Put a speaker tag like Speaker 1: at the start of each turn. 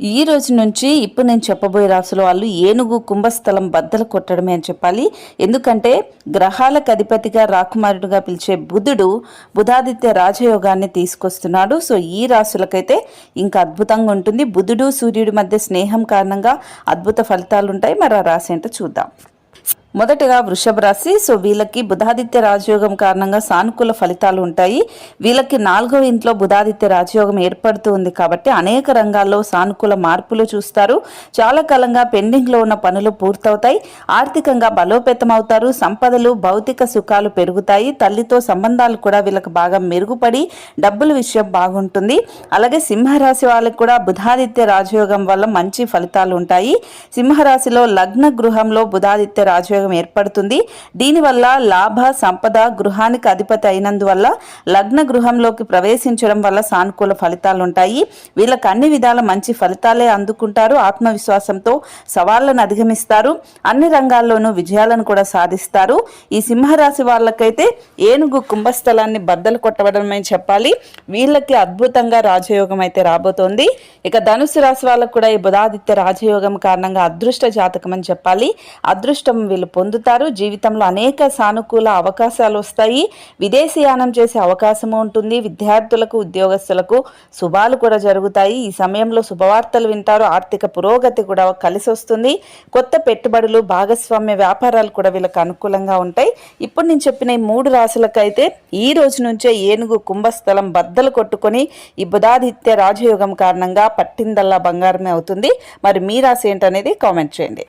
Speaker 1: ఈ రోజు నుంచి ఇప్పుడు నేను చెప్పబోయే రాసుల వాళ్ళు ఏనుగు కుంభస్థలం బద్దలు కొట్టడమే అని చెప్పాలి. ఎందుకంటే గ్రహాలకు అధిపతిగా రాకుమారుడుగా పిలిచే బుధుడు బుధాదిత్య రాజయోగాన్ని తీసుకొస్తున్నాడు. సో ఈ రాసులకైతే ఇంకా అద్భుతంగా ఉంటుంది. బుధుడు సూర్యుడి మధ్య స్నేహం కారణంగా అద్భుత ఫలితాలు ఉంటాయి మరి ఆ రాశి ఏంటో చూద్దాం. మొదటగా వృషభ రాశి. సో వీళ్ళకి బుధాదిత్య రాజయోగం కారణంగా సానుకూల ఫలితాలు ఉంటాయి. వీళ్ళకి నాలుగో ఇంట్లో బుధాదిత్య రాజయోగం ఏర్పడుతూ ఉంది కాబట్టి అనేక రంగాల్లో సానుకూల మార్పులు చూస్తారు. చాలా కాలంగా పెండింగ్లో ఉన్న పనులు పూర్తవుతాయి. ఆర్థికంగా బలోపేతం అవుతారు. సంపదలు భౌతిక సుఖాలు పెరుగుతాయి. తల్లితో సంబంధాలు కూడా వీళ్ళకి బాగా మెరుగుపడి డబ్బుల విషయం బాగుంటుంది. అలాగే సింహరాశి వాళ్ళకి కూడా బుధాదిత్య రాజయోగం వల్ల మంచి ఫలితాలు ఉంటాయి. సింహరాశిలో లగ్న గృహంలో బుధాదిత్య రాజయోగం ఏర్పడుతుంది. దీనివల్ల లాభ సంపద గృహానికి అధిపతి అయినందువల్ల లగ్న గృహంలోకి ప్రవేశించడం వల్ల సానుకూల ఫలితాలు ఉంటాయి వీళ్ళకి అన్ని విధాల మంచి ఫలితాలే అందుకుంటారు. ఆత్మవిశ్వాసంతో సవాళ్ళను అధిగమిస్తారు. అన్ని రంగాల్లోనూ విజయాలను కూడా సాధిస్తారు. ఈ సింహరాశి వాళ్ళకైతే ఏనుగు కుంభస్థలాన్ని బద్దలు కొట్టవడమే చెప్పాలి. వీళ్ళకి అద్భుతంగా రాజయోగం అయితే రాబోతోంది. ఇక ధనుసు రాశి వాళ్ళకు కూడా ఈ బుధాదిత్య రాజయోగం కారణంగా అదృష్ట జాతకం అని చెప్పాలి. అదృష్టం వీళ్ళు పొందుతారు. జీవితంలో అనేక సానుకూల అవకాశాలు వస్తాయి విదేశీయానం చేసే అవకాశము ఉంటుంది. విద్యార్థులకు ఉద్యోగస్తులకు శుభాలు కూడా జరుగుతాయి. ఈ సమయంలో శుభవార్తలు వింటారు. ఆర్థిక పురోగతి కూడా కలిసి వస్తుంది కొత్త పెట్టుబడులు భాగస్వామ్య వ్యాపారాలు కూడా వీళ్ళకి అనుకూలంగా ఉంటాయి. ఇప్పుడు నేను చెప్పిన ఈ మూడు రాశులకైతే ఈ రోజు నుంచే ఏనుగు కుంభస్థలం బద్దలు కొట్టుకొని ఈ బుధాదిత్య రాజయోగం కారణంగా పట్టిందల్లా బంగారమే అవుతుంది. మరి మీ రాశి ఏంటనేది కామెంట్ చేయండి.